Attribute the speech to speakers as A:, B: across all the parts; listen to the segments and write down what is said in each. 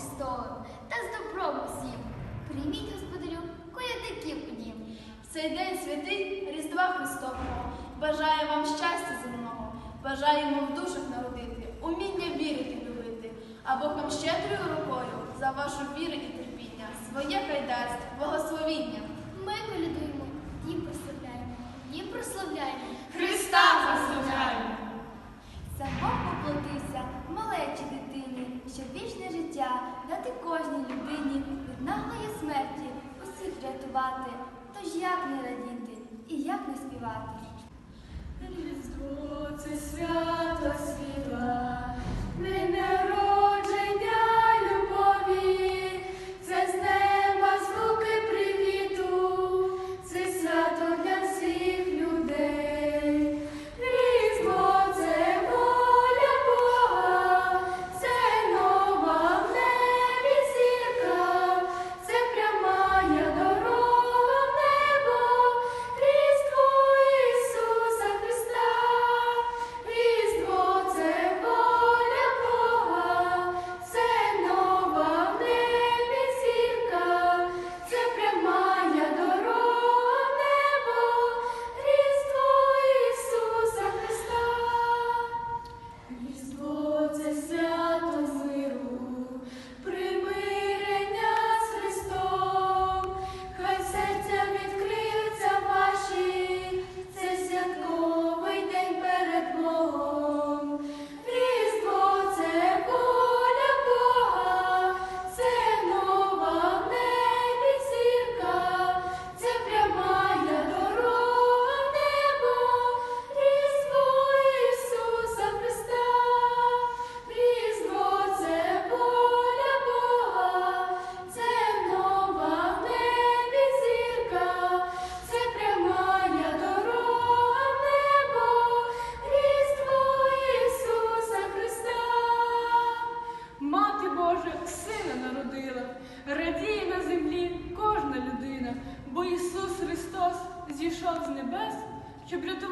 A: Христовим та з добром усім. Прийміть, господарю, колядників у дім.
B: В цей день святий Різдва Христового. Бажаю вам щастя земного, бажаємо в душах народити, уміння вірити, любити, а Бог вам щедрою рукою за вашу віру і терпіння, своє хай дасть, благословіння.
A: Ми колядуємо, їм прославляємо, їм прославляємо. Тож як не радіти і як не співати?
B: Різдво це свято світла, день народження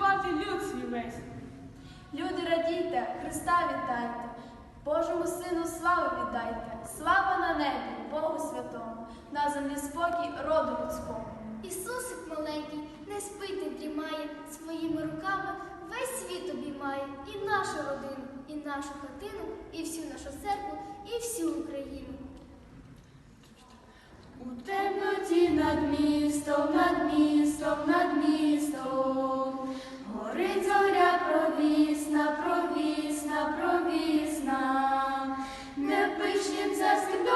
C: рятувати люд свій весь.
B: Люди радійте, Христа вітайте, Божому Сину славу віддайте, слава на небі, Богу святому, на землі спокій роду людському.
A: Ісусик маленький не спить, не дрімає, своїми руками весь світ обіймає і нашу родину, і нашу хатину, і всю нашу церкву, і всю Україну.
B: У темноті над містом, над містом, над містом, Jesus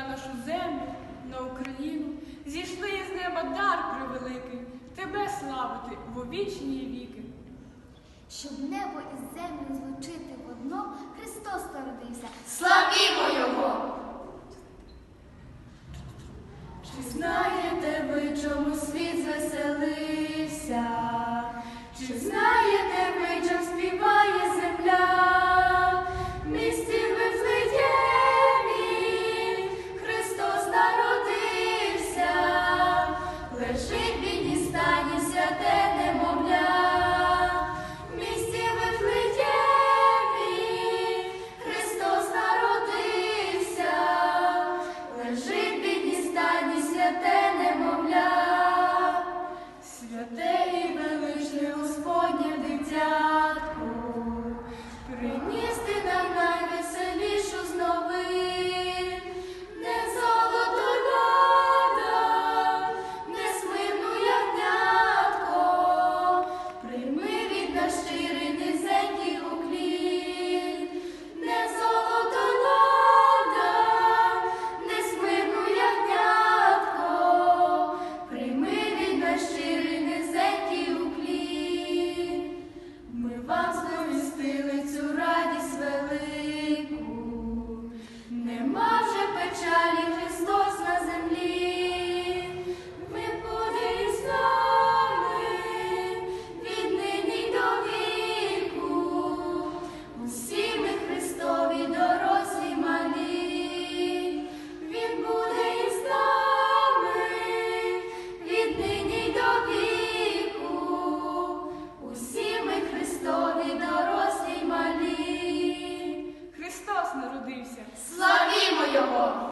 B: на
C: нашу землю, на Україну. Зійшли із неба дар превеликий, тебе славити в вічні віки.
A: Щоб небо і землю злучити в одно, Христос народився.